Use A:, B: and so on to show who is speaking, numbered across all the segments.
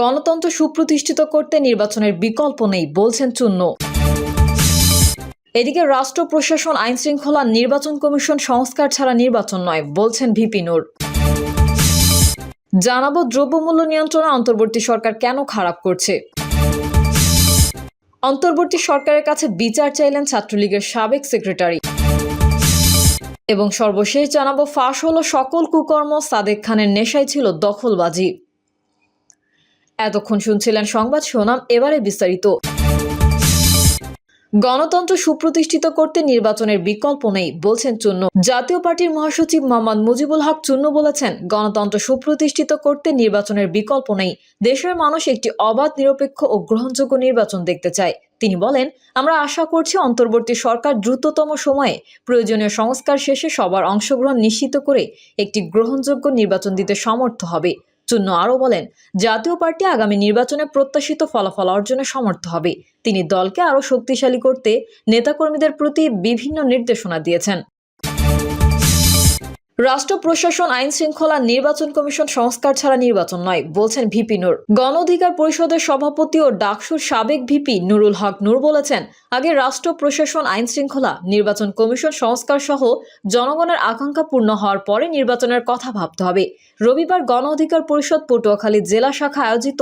A: গণতন্ত্র সুপ্রতিষ্ঠিত করতে নির্বাচনের বিকল্প নেই, বলছেন চূন্য এদিকে রাষ্ট্র, প্রশাসন, আইন শৃঙ্খলা, নির্বাচন কমিশন সংস্কার ছাড়া নির্বাচন নয়, বলছেন ভিপি নূর। জানাব দ্রব্যমূল্য নিয়ন্ত্রণে অন্তর্বর্তী সরকার কেন খারাপ করছে? অন্তর্বর্তী সরকারের কাছে বিচার চাইলেন ছাত্রলীগের সাবেক সেক্রেটারি। এবং সর্বশেষ জানাব ফাঁস হলো সকল কুকর্ম, সাদেক খানের নেশায় ছিল দখলবাজি। এতক্ষণ শুনছিলেন সংবাদ শোনাম এবারে বিস্তারিত। গণতন্ত্র সুপ্রতিষ্ঠিত করতে নির্বাচনের বিকল্প নেই, বলছেন চূন্য জাতীয় পার্টির মহাসচিব মোহাম্মদ মুজিবুল হক চূন্য বলেছেন, গণতন্ত্র সুপ্রতিষ্ঠিত করতে নির্বাচনের বিকল্প নেই। দেশের মানুষ একটি অবাধ, নিরপেক্ষ ও গ্রহণযোগ্য নির্বাচন দেখতে চায়। তিনি বলেন, আমরা আশা করছি অন্তর্বর্তী সরকার দ্রুততম সময়ে প্রয়োজনীয় সংস্কার শেষে সবার অংশগ্রহণ নিশ্চিত করে একটি গ্রহণযোগ্য নির্বাচন দিতে সমর্থ হবে। চূন্য আরও বলেন, জাতীয় পার্টি আগামী নির্বাচনে প্রত্যাশিত ফলাফল অর্জনে সমর্থ হবে। তিনি দলকে আরও শক্তিশালী করতে নেতাকর্মীদের প্রতি বিভিন্ন নির্দেশনা দিয়েছেন। রাষ্ট্র, প্রশাসন, আইন শৃঙ্খলা, নির্বাচন কমিশন সংস্কার ছাড়া নির্বাচন নয়, বলছেন ভিপি নূর। গণ অধিকার পরিষদের সভাপতি ও ডাকসুর সাবেক ভিপি নুরুল হক নূর বলেছেন, আগে রাষ্ট্র, প্রশাসন, আইন শৃঙ্খলা, নির্বাচন কমিশন সংস্কার সহ জনগণের আকাঙ্ক্ষা পূর্ণ হওয়ার পরে নির্বাচনের কথা ভাবতে হবে। রবিবার গণ অধিকার পরিষদ পটুয়াখালী জেলা শাখা আয়োজিত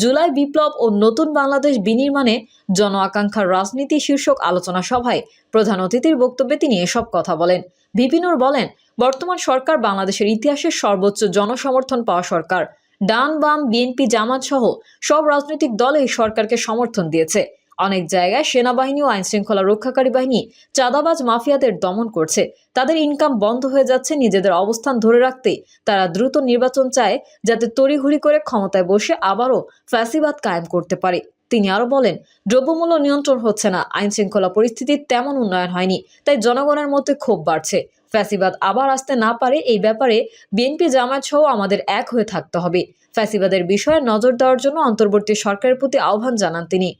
A: জুলাই বিপ্লব ও নতুন বাংলাদেশ বিনির্মাণে জন আকাঙ্ক্ষার রাজনীতি শীর্ষক আলোচনা সভায় প্রধান অতিথির বক্তব্যে তিনি এসব কথা বলেন। বিপিনুর বলেন, বর্তমান সরকার বাংলাদেশের ইতিহাসের সর্বোচ্চ জনসমর্থন পাওয়া সরকার। ডান বাম, বিএনপি, জামাত সহ সব রাজনৈতিক দল এই সরকারকে সমর্থন দিয়েছে। অনেক জায়গায় সেনাবাহিনী ও আইনশৃঙ্খলা রক্ষাকারী বাহিনী চাঁদাবাজ মাফিয়াদের দমন করছে। তাদের ইনকাম বন্ধ হয়ে যাচ্ছে নিজেদের অবস্থান ধরে রাখতে তারা দ্রুত নির্বাচন চায় যাতে তড়িঘড়ি করে ক্ষমতায় বসে আবারও ফ্যাসিবাদ কায়েম করতে পারে। তিনি আরও বলেন, দ্রব্যমূল্য নিয়ন্ত্রণ হচ্ছে না আইন শৃঙ্খলা পরিস্থিতির তেমন উন্নয়ন হয়নি, তাই জনগণের মধ্যে ক্ষোভ বাড়ছে। ফ্যাসিবাদ আবার আসতে না পারে এই ব্যাপারে বিএনপি জামায়াত সহ আমাদের এক হয়ে থাকতে হবে। ফ্যাসিবাদের বিষয়ে নজর দেওয়ার জন্য অন্তর্বর্তী সরকারের প্রতি আহ্বান জানান তিনি।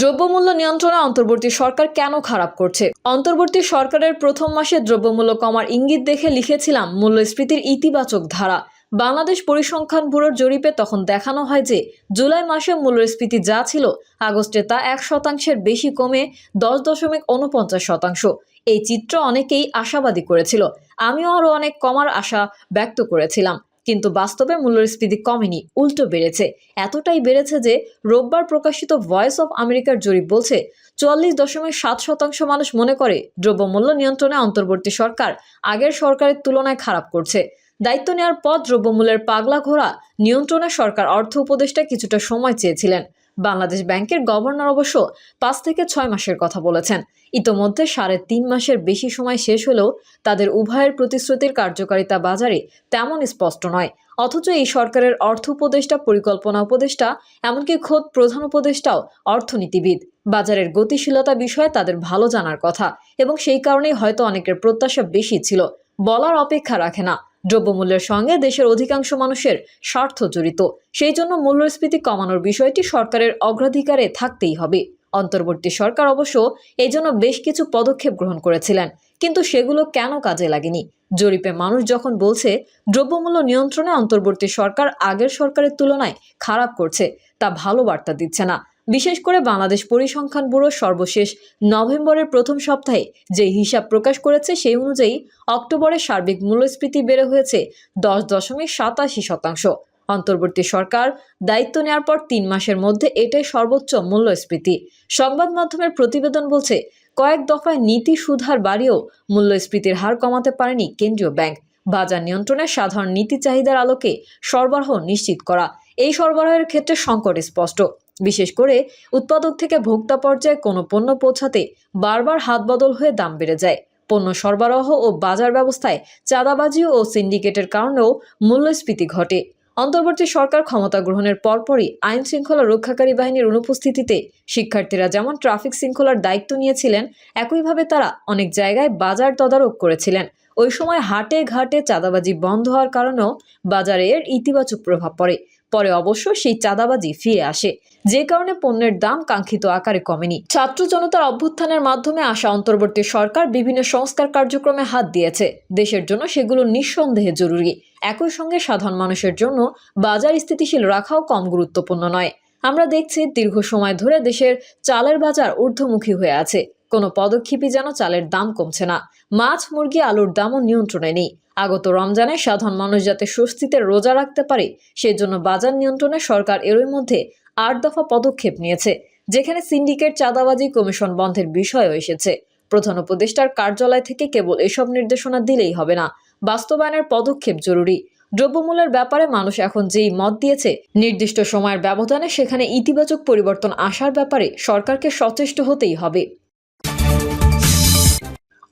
A: দ্রব্যমূল্য নিয়ন্ত্রণে অন্তর্বর্তী সরকার কেন খারাপ করছে? অন্তর্বর্তী সরকারের প্রথম মাসে দ্রব্যমূল্য কমার ইঙ্গিত দেখে লিখেছিলাম মূল্যস্ফীতির ইতিবাচক ধারা। বাংলাদেশ পরিসংখ্যান ব্যুরোর জরিপে তখন দেখানো হয় যে, জুলাই মাসে মূল্যস্ফীতি যা ছিল আগস্টে তা এক শতাংশের বেশি কমে দশ দশমিক উনপঞ্চাশ শতাংশ। এই চিত্র অনেকেই আশাবাদী করেছিল। আমিও আরও অনেক কমার আশা ব্যক্ত করেছিলাম। কিন্তু বাস্তবে মূল্যস্ফীতি কমেনি, উল্টো বেড়েছে। এতটাই বেড়েছে যে, রোববার প্রকাশিত ভয়েস অফ আমেরিকার জরিপ বলছে, চুয়াল্লিশ দশমিক সাত শতাংশ মানুষ মনে করে দ্রব্যমূল্য নিয়ন্ত্রণে অন্তর্বর্তী সরকার আগের সরকারের তুলনায় খারাপ করছে। দায়িত্ব নেওয়ার পর দ্রব্যমূল্যের পাগলা ঘোড়া নিয়ন্ত্রণে সরকার অর্থ উপদেষ্টা কিছুটা সময় চেয়েছিলেন। বাংলাদেশ ব্যাংকের গভর্নর অবশ্য পাঁচ থেকে ছয় মাসের কথা বলেছেন। ইতোমধ্যে সাড়ে তিন মাসের বেশি সময় শেষ হলেও তাদের উভয়ের প্রতিশ্রুতির কার্যকারিতা বাজারে তেমন স্পষ্ট নয়। অথচ এই সরকারের অর্থ উপদেষ্টা, পরিকল্পনা উপদেষ্টা, এমনকি খোদ প্রধান উপদেষ্টাও অর্থনীতিবিদ। বাজারের গতিশীলতা বিষয়ে তাদের ভালো জানার কথা এবং সেই কারণেই হয়তো অনেকের প্রত্যাশা বেশি ছিল। বলার অপেক্ষা রাখে না। দ্রব্যমূল্যের সঙ্গে দেশের অধিকাংশ মানুষের স্বার্থ জড়িত। সেই জন্য মূল্যস্ফীতি কমানোর বিষয়টি সরকারের অগ্রাধিকারে থাকতেই হবে। অন্তর্বর্তী সরকার অবশ্য এই জন্য বেশ কিছু পদক্ষেপ গ্রহণ করেছিলেন, কিন্তু সেগুলো কেন কাজে লাগেনি? জরিপে মানুষ যখন বলছে, দ্রব্যমূল্য নিয়ন্ত্রণে অন্তর্বর্তী সরকার আগের সরকারের তুলনায় খারাপ করছে তা ভালো বার্তা দিচ্ছে না। বিশেষ করে বাংলাদেশ পরিসংখ্যান ব্যুরো সর্বশেষ নভেম্বরের প্রথম সপ্তাহে যে হিসাব প্রকাশ করেছে সেই অনুযায়ী অক্টোবরে সার্বিক মূল্যস্ফীতি বেড়ে হয়েছে দশ দশমিক সাতাশি শতাংশ। অন্তর্বর্তী সরকার দায়িত্ব নেওয়ার পর তিন মাসের মধ্যে এটাই সর্বোচ্চ মূল্যস্ফীতি। সংবাদ মাধ্যমের প্রতিবেদন বলছে, কয়েক দফায় নীতি সুধার বাড়িয়েও মূল্যস্ফীতির হার কমাতে পারেনি কেন্দ্রীয় ব্যাংক। বাজার নিয়ন্ত্রণে সাধারণ নীতি চাহিদার আলোকে সরবরাহ নিশ্চিত করা এই সরবরাহের ক্ষেত্রে সংকট স্পষ্ট। বিশেষ করে উৎপাদক থেকে ভোক্তা পর্যায়ে কোনো পণ্য পৌঁছাতে বারবার হাত বদল হয়ে দাম বেড়ে যায়। পণ্য সরবরাহ ও বাজার ব্যবস্থায় চাঁদাবাজি ও সিন্ডিকেটের কারণেও মূল্যস্ফীতি ঘটে। অন্তর্বর্তী সরকার ক্ষমতা গ্রহণের পরপরই আইন শৃঙ্খলা রক্ষাকারী বাহিনীর অনুপস্থিতিতে শিক্ষার্থীরা যেমন ট্রাফিক শৃঙ্খলার দায়িত্ব নিয়েছিলেন, একইভাবে তারা অনেক জায়গায় বাজার তদারক করেছিলেন। ওই সময় হাটে ঘাটে চাঁদাবাজি বন্ধ হওয়ার কারণেও বাজারে এর ইতিবাচক প্রভাব পড়ে। পরে অবশ্য সেই চাঁদাবাজি ফিরে আসে। যে কারণে পণ্যের দাম কাঙ্ক্ষিত আকারে কমেনি। ছাত্র জনতার অভ্যুত্থানের মাধ্যমে আসা অন্তর্বর্তী সরকার বিভিন্ন সংস্কার কার্যক্রমে হাত দিয়েছে। দেশের জন্য সেগুলো নিঃসন্দেহে জরুরি। একই সঙ্গে সাধারণ মানুষের জন্য বাজার স্থিতিশীল রাখাও কম গুরুত্বপূর্ণ নয়। আমরা দেখছি দীর্ঘ সময় ধরে দেশের চালের বাজার ঊর্ধ্বমুখী হয়ে আছে। কোনো পদক্ষেপই যেন চালের দাম কমছে না। মাছ, মুরগি, আলুর দামও নিয়ন্ত্রণে নেই। আগত রমজানে সাধারণ মানুষ যাতে স্বস্তিতে রোজা রাখতে পারে, সেজন্য বাজার নিয়ন্ত্রণে সরকার এরই মধ্যে আট দফা পদক্ষেপ নিয়েছে, যেখানে সিন্ডিকেট চাঁদাবাজি কমিশন বন্ধের বিষয়ও এসেছে। প্রধান উপদেষ্টার কার্যালয় থেকে কেবল এসব নির্দেশনা দিলেই হবে না, বাস্তবায়নের পদক্ষেপ জরুরি। দ্রব্যমূল্যের ব্যাপারে মানুষ এখন যেই মত দিয়েছে, নির্দিষ্ট সময়ের ব্যবধানে সেখানে ইতিবাচক পরিবর্তন আসার ব্যাপারে সরকারকে সচেষ্ট হতেই হবে।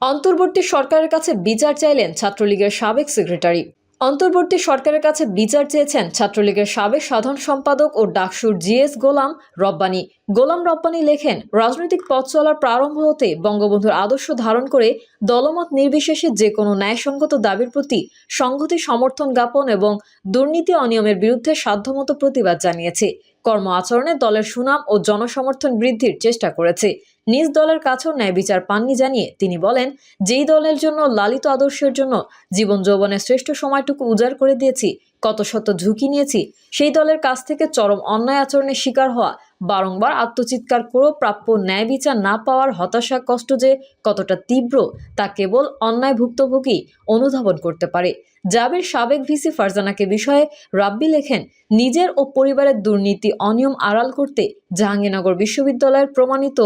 A: অন্তর্বর্তী সরকারের কাছে বিচার চাইলেন ছাত্রলীগের সাবেক সেক্রেটারি। অন্তর্বর্তী সরকারের কাছে বিচার চেয়েছেন ছাত্রলীগের সাবেক সাধারণ সম্পাদক ও ডাকসুর জিএস গোলাম রব্বানী। গোলাম রব্বানী লেখেন, রাজনৈতিক পথ চলার প্রারম্ভ হতে বঙ্গবন্ধুর আদর্শ ধারণ করে দলমত নির্বিশেষে যে কোনো ন্যায়সঙ্গত দাবির প্রতি সংহতি সমর্থন জ্ঞাপন এবং দুর্নীতি অনিয়মের বিরুদ্ধে সাধ্যমতো প্রতিবাদ জানিয়েছে। কর্ম আচরণে দলের সুনাম ও জনসমর্থন বৃদ্ধির চেষ্টা করেছে। নিজ দলের কাছেও ন্যায় বিচার পাননি জানিয়ে তিনি বলেন, যেই দলের জন্য লালিত আদর্শের জন্য জীবন যৌবনের শ্রেষ্ঠ সময়টুকু উজাড় করে দিয়েছি, কত শত ঝুঁকি নিয়েছি, সেই দলের কাছ থেকে চরম অন্যায় আচরণের শিকার হওয়া বারংবার আত্মচিৎকার করেও প্রাপ্য ন্যায় বিচার না পাওয়ার হতাশা কষ্ট যে কতটা তীব্র, তা কেবল অন্যায় ভুক্তভোগী অনুধাবন করতে পারে। জাবের সাবেক ভিসি ফারজানাকে বিষয়ে রাব্বি লেখেন, নিজের ও পরিবারের দুর্নীতি অনিয়ম আড়াল করতে জাহাঙ্গীরনগর বিশ্ববিদ্যালয়ের প্রমাণিত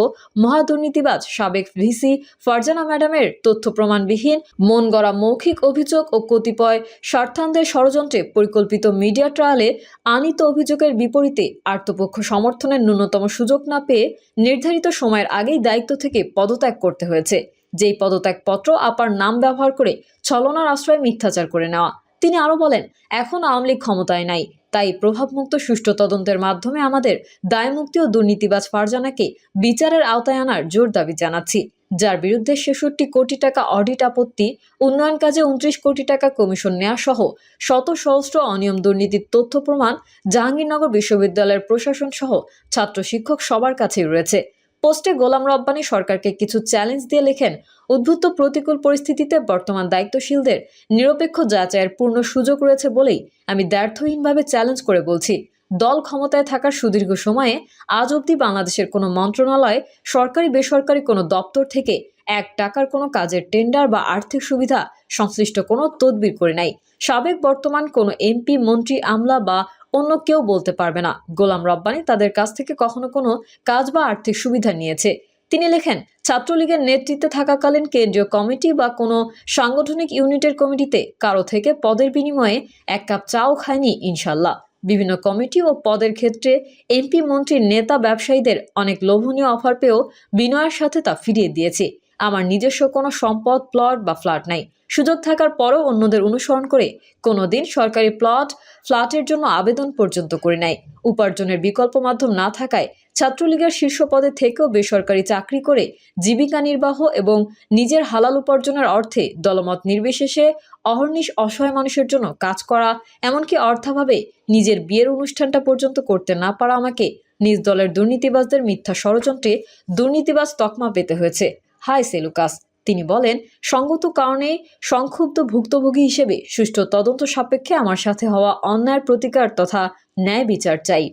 A: মহাদুর্নীতিবাজ সাবেক ভিসি ফারজানা ম্যাডামের তথ্য প্রমাণবিহীন, মন গড়া মৌখিক অভিযোগ ও কতিপয় স্বার্থান্তের ষড়যন্ত্রে পরিকল্পিত মিডিয়া ট্রায়ালে আনিত অভিযোগের বিপরীতে আর্তপক্ষ সমর্থনের ন্যূনতম সুযোগ না পেয়ে নির্ধারিত সময়ের আগেই দায়িত্ব থেকে পদত্যাগ করতে হয়েছে। যেই পদত্যাগপত্র আপার নাম ব্যবহার করে ছলনার আশ্রয়ে মিথ্যাচার করে নেওয়া। তিনি আরও বলেন, এখন আওয়ামী লীগ ক্ষমতায় নাই। তাই প্রভাবমুক্ত সুষ্ঠু তদন্তের মাধ্যমে আমাদের দায়মুক্তি ও দুর্নীতিবাজ ফারজানাকে বিচারের আওতায় আনার জোর দাবি জানাচ্ছি, যার বিরুদ্ধে ছেষট্টি কোটি টাকা অডিট আপত্তি, উন্নয়ন কাজে উনত্রিশ কোটি টাকা কমিশন নেওয়া সহ শত সহস্র অনিয়ম দুর্নীতির তথ্য প্রমাণ জাহাঙ্গীরনগর বিশ্ববিদ্যালয়ের প্রশাসন সহ ছাত্র শিক্ষক সবার কাছেই রয়েছে। পোস্টে গোলাম রব্বানি সরকারকে কিছু চ্যালেঞ্জ দিয়ে লেখেন, উদ্ভূত প্রতিকূল পরিস্থিতিতে বর্তমান দায়িত্বশীলদের নিরপেক্ষ যাচাইয়ের পূর্ণ সুযোগ রয়েছে বলেই আমি দ্ব্যর্থহীনভাবে চ্যালেঞ্জ করে বলছি। দল ক্ষমতায় থাকার সুদীর্ঘ সময়ে আজ অবধি বাংলাদেশের কোনো মন্ত্রণালয়, সরকারি বেসরকারি কোনো দপ্তর থেকে এক টাকার কোনো কাজের টেন্ডার বা আর্থিক সুবিধা সংশ্লিষ্ট কোনো তদবির করে নাই। সাবেক বর্তমান কোনো এমপি, মন্ত্রী আমলা বা অন্য কেউ বলতে পারবে না। গোলাম রব্বানি তাদের কাছ থেকে কখনো কোনো কাজ বা আর্থিক সুবিধা নিয়েছে। তিনি লেখেন, ছাত্রলীগের নেতৃত্বে থাকাকালীন কেন্দ্রীয় কমিটি বা কোনো সাংগঠনিক ইউনিটের কমিটিতে কারও থেকে পদের বিনিময়ে এক কাপ চাও খায়নি, ইনশাল্লাহ। বিভিন্ন কমিটি ও পদের ক্ষেত্রে এমপি মন্ত্রীর নেতা ব্যবসায়ীদের অনেক লোভনীয় অফার পেয়েও বিনয়ের সাথে তা ফিরিয়ে দিয়েছে। আমার নিজস্ব কোনো সম্পদ, প্লট বা ফ্ল্যাট নাই। সুযোগ থাকার পরও অন্যদের অনুসরণ করে কোনোদিন সরকারি প্লট, ফ্ল্যাটের জন্য আবেদন পর্যন্ত করে নেয় উপার্জনের বিকল্প মাধ্যম না থাকায় ছাত্রলীগের শীর্ষ পদে থেকেও বেসরকারি চাকরি করে জীবিকা নির্বাহ এবং নিজের হালাল উপার্জনের অর্থে দলমত নির্বিশেষে অহর্নিশ অসহায় মানুষের জন্য কাজ করা, এমনকি অর্থাভাবে নিজের বিয়ের অনুষ্ঠানটা পর্যন্ত করতে না পারা আমাকে নিজ দলের দুর্নীতিবাজদের মিথ্যা ষড়যন্ত্রে দুর্নীতিবাজ তকমা পেতে হয়েছে। Hi, Seleucus. তিনি বলেন, সঙ্গত কারণে সংক্ষুব্ধ ভুক্তভোগী হিসেবে সুষ্ঠু তদন্ত সাপেক্ষে আমার সাথে হওয়া অন্যায়ের প্রতিকার তথা ন্যায় বিচার চাই।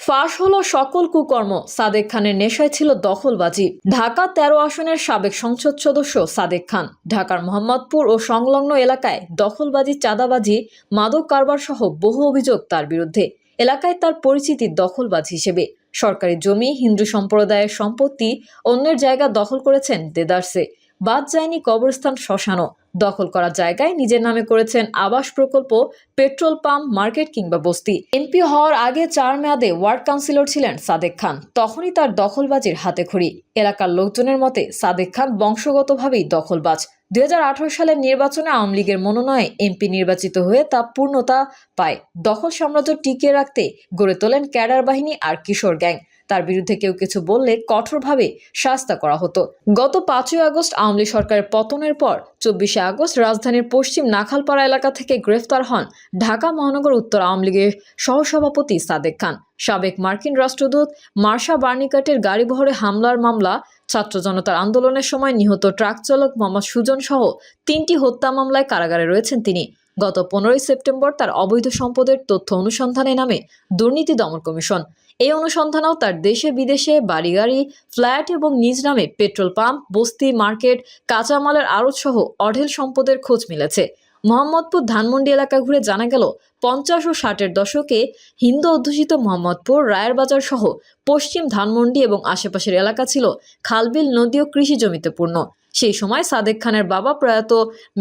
A: ফাঁস হলো সকল কুকর্ম। সাদেক খানের নেশায় ছিল দখলবাজি। ঢাকা তেরো আসনের সাবেক সংসদ সদস্য সাদেক খান। ঢাকার মোহাম্মদপুর ও সংলগ্ন এলাকায় দখলবাজি, চাঁদাবাজি, মাদক কারবার সহ বহু অভিযোগ তার বিরুদ্ধে। এলাকায় তার পরিচিতি দখলবাজ হিসেবে। সরকারি জমি হিন্দু সম্প্রদায়ের সম্পত্তি অন্যের জায়গা দখল করেছেন দেদারসে। বাদ যায়নি কবরস্থান শ্মশানও। দখল করা জায়গায় নিজের নামে করেছেন আবাস প্রকল্প, পেট্রোল পাম্প, মার্কেট কিংবা বস্তি। এমপি হওয়ার আগে চার মেয়াদে ওয়ার্ড কাউন্সিলর ছিলেন সাদেক খান। তখনই তার দখলবাজির হাতে খড়ি। এলাকার লোকজনের মতে সাদেক খান বংশগতভাবেই দখলবাজ। দুই হাজার আঠারো সালের নির্বাচনে আওয়ামী লীগের মনোনয়ে এমপি নির্বাচিত হয়ে তা পূর্ণতা পায়। দখল সাম্রাজ্য টিকিয়ে রাখতে গড়ে তোলেন ক্যাডার বাহিনী আর কিশোর গ্যাং। তার বিরুদ্ধে কেউ কিছু বললে কঠোরভাবে শাস্তা করা হতো। গত পাঁচই আগস্ট আওয়ামী সরকারের পতনের পর চব্বিশে আগস্ট রাজধানীর পশ্চিম নাখালপাড়া এলাকা থেকে গ্রেফতার হন ঢাকা মহানগর উত্তর আওয়ামী লীগের সহসভাপতি সাদেক খান। সাবেক মার্কিন রাষ্ট্রদূত মার্শা বার্নিকাটের গাড়িবহরে হামলার মামলা, ছাত্র জনতার আন্দোলনের সময় নিহত ট্রাক চালক মোহাম্মদ সুজন সহ তিনটি হত্যা মামলায় কারাগারে রয়েছেন তিনি। গত পনেরোই সেপ্টেম্বর তার অবৈধ সম্পদের তথ্য অনুসন্ধানে নামে দুর্নীতি দমন কমিশন। এই অনুসন্ধানেও তার দেশে বিদেশে বাড়ি গাড়ি ফ্ল্যাট এবং নিজ নামে পেট্রোল পাম্প, বস্তি, মার্কেট, কাঁচামালের আড়ত সহ অঢেল সম্পদের খোঁজ মিলেছে। মোহাম্মদপুর ধানমন্ডি এলাকা ঘুরে জানা গেল, পঞ্চাশ ও ষাটের দশকে হিন্দু অধ্যুষিত মোহাম্মদপুর রায়ের বাজার সহ পশ্চিম ধানমন্ডি এবং আশেপাশের এলাকা ছিল খালবিল নদী ও কৃষি জমিতে পূর্ণ। সেই সময় সাদেক খানের বাবা প্রয়াত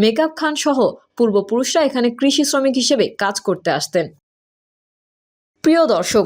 A: মেকআপ খান সহ পূর্বপুরুষরা এখানে কৃষি শ্রমিক হিসেবে কাজ করতে আসতেন। প্রিয় দর্শক